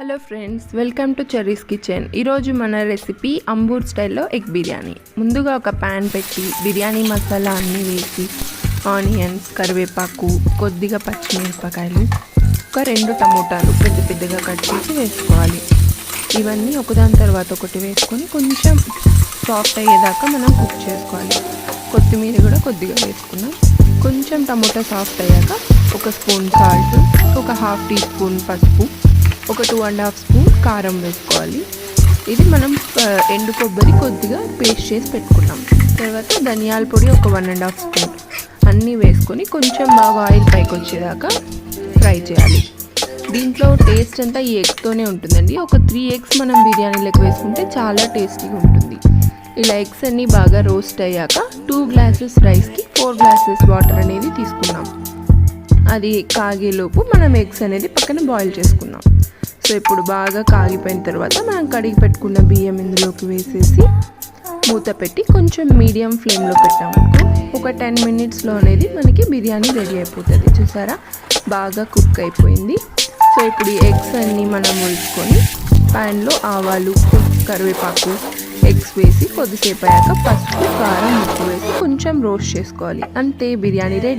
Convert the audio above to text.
Hello friends welcome to Cherry's Kitchen. ఈరోజు మన recipe Ambur స్టైల్లో ఎగ్ బిర్యానీ. ముందుగా ఒక ప్యాన్ పెట్టి బిర్యానీ మసాలా అన్నీ వేసి ఆనియన్స్ కరివేపాకు కొద్దిగా పచ్చిమిరపకాయలు ఒక రెండు టమోటాలు పెద్ద పెద్దగా కట్ చేసి వేసుకోవాలి. ఇవన్నీ ఒకదాని తర్వాత ఒకటి వేసుకొని కొంచెం సాఫ్ట్ అయ్యేదాకా మనం కుక్ చేసుకోవాలి. కొత్తిమీర కూడా కొద్దిగా వేసుకున్నాం. కొంచెం టమోటా సాఫ్ట్ అయ్యాక ఒక స్పూన్ సాల్ట్ ఒక హాఫ్ టీ స్పూన్ పసుపు ఒక టూ అండ్ హాఫ్ స్పూన్ కారం వేసుకోవాలి. ఇది మనం ఎండు కొబ్బరి కొద్దిగా పేస్ట్ చేసి పెట్టుకున్నాం. తర్వాత ధనియాల పొడి ఒక వన్ అండ్ హాఫ్ స్పూన్ అన్నీ వేసుకొని కొంచెం బాగా ఆయిల్ పైకి వచ్చేదాకా ఫ్రై చేయాలి. దీంట్లో టేస్ట్ అంతా ఈ ఎగ్తోనే ఉంటుందండి. ఒక త్రీ ఎగ్స్ మనం బిర్యానీలోకి వేసుకుంటే చాలా టేస్టీగా ఉంటుంది. ఇలా ఎగ్స్ అన్నీ బాగా రోస్ట్ అయ్యాక టూ గ్లాసెస్ రైస్కి ఫోర్ గ్లాసెస్ వాటర్ అనేది తీసుకున్నాం. అది కాగేలోపు మనం ఎగ్స్ అనేది పక్కన బాయిల్ చేసుకున్నాం. సో ఇప్పుడు బాగా కాగిపోయిన తర్వాత మనం కడిగి పెట్టుకున్న బియ్యం ఇందులోకి వేసేసి మూత పెట్టి కొంచెం మీడియం ఫ్లేమ్లో పెట్టామనుకో ఒక టెన్ మినిట్స్లో అనేది మనకి బిర్యానీ రెడీ అయిపోతుంది. చూసారా? బాగా కుక్ అయిపోయింది. సో ఇప్పుడు ఈ ఎగ్స్ అన్నీ మనం ఉడుచుకొని ప్యాన్లో ఆవాలు కరివేపాకు ఎగ్స్ వేసి కొద్దిసేపు అయ్యాక పసుపు కారం ఉప్పు వేసి కొంచెం రోస్ట్ చేసుకోవాలి. అంతే బిర్యానీ రెడీ.